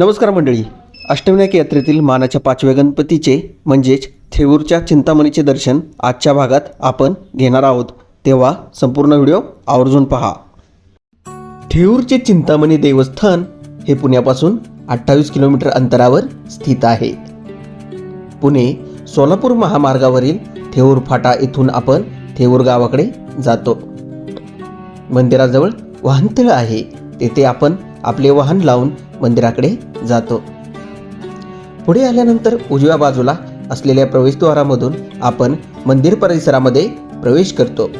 नमस्कार मंडळी. अष्टविनायक यात्रेतील मानाच्या पाचव्या गणपतीचे म्हणजेच थेऊरच्या चिंतामणीचे दर्शन आजच्या भागात आपण घेणार आहोत. तेव्हा संपूर्ण व्हिडिओ आवर्जून पहा. थेऊरचे चिंतामणी देवस्थान हे पुण्यापासून अठ्ठावीस किलोमीटर अंतरावर स्थित आहे. पुणे सोलापूर महामार्गावरील थेऊर फाटा येथून आपण थेऊर गावाकडे जातो. मंदिराजवळ वाहनतळ आहे. तेथे आपण आपले वाहन लावून मंदिराकडे जातो. पुढे आल्यानंतर उजव्या बाजूला असलेल्या प्रवेशद्वारामधून आपण मंदिर परिसरामध्ये प्रवेश करतो.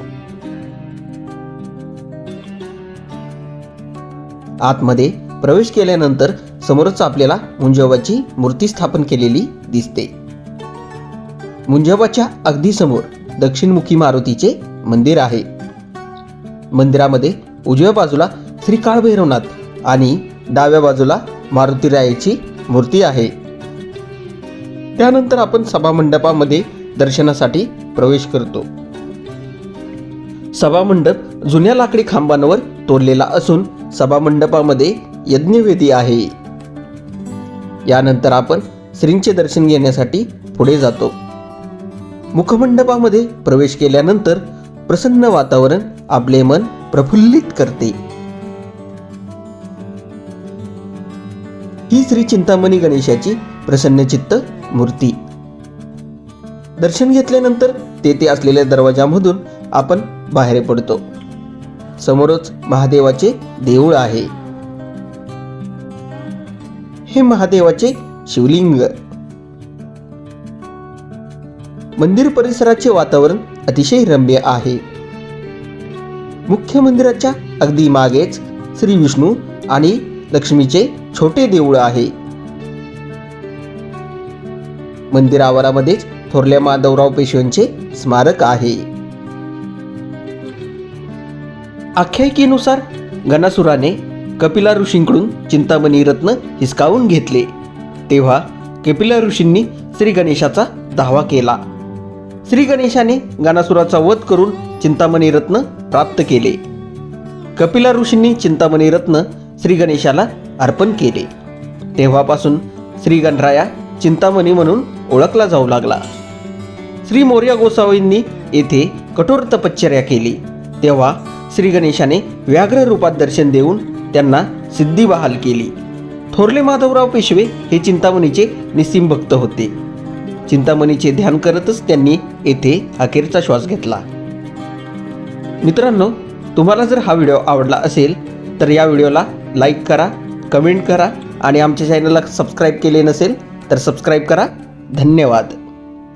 आतमध्ये प्रवेश केल्यानंतर समोरच आपल्याला मुंजोबाची मूर्ती स्थापन केलेली दिसते. मुंजोबाच्या अगदी समोर दक्षिणमुखी मारुतीचे मंदिर आहे. मंदिरामध्ये उजव्या बाजूला श्री काळभैरवनाथ आणि डाव्या बाजूला मारुतीरायाची मूर्ती आहे. त्यानंतर आपण सभामंडपामध्ये दर्शनासाठी प्रवेश करतो. सभामंडप जुन्या लाकडी खांबांवर तोडलेला असून सभामंडपामध्ये यज्ञवेदी आहे. यानंतर आपण श्रींचे दर्शन घेण्यासाठी पुढे जातो. मुखमंडपामध्ये प्रवेश केल्यानंतर प्रसन्न वातावरण आपले मन प्रफुल्लित करते. ही श्री चिंतामणी गणेशाची प्रसन्नचित्त मूर्ती. दर्शन घेतल्यानंतर तेथे असलेल्या दरवाजामधून आपण बाहेर पडतो. समोरच महादेवाचे देऊळ आहे. हे महादेवाचे शिवलिंग. मंदिर परिसराचे वातावरण अतिशय रम्य आहे. मुख्य मंदिराच्या अगदी मागेच श्री विष्णू आणि लक्ष्मीचे छोटे देऊळ आहे. मंदिर आवारामध्येच थोरल्या माधवराव पेशव्यांचे स्मारक आहे. आख्यायिकेनुसार गणासुराने कपिला ऋषींकडून चिंतामणी रत्न हिसकावून घेतले. तेव्हा कपिला ऋषींनी श्री गणेशाचा दावा केला. श्री गणेशाने गणासुराचा वध करून चिंतामणी रत्न प्राप्त केले. कपिला ऋषींनी चिंतामणी रत्न श्री गणेशाला अर्पण केले. तेव्हापासून श्री गणराया चिंतामणी म्हणून ओळखला जाऊ लागला. श्री मौर्या गोसावींनी येथे कठोर तपश्चर्या केली. तेव्हा श्री गणेशाने व्याघ्र रूपात दर्शन देऊन त्यांना सिद्धी बहाल केली. थोरले माधवराव पेशवे हे चिंतामणीचे निस्सीम भक्त होते. चिंतामणीचे ध्यान करतच त्यांनी येथे अखेरचा श्वास घेतला. मित्रांनो तुम्हाला जर हा व्हिडिओ आवडला असेल तर या व्हिडिओला लाईक करा कमेंट करा आणि आमच्या चॅनलला सबस्क्राईब केले नसेल तर सबस्क्राईब करा. धन्यवाद.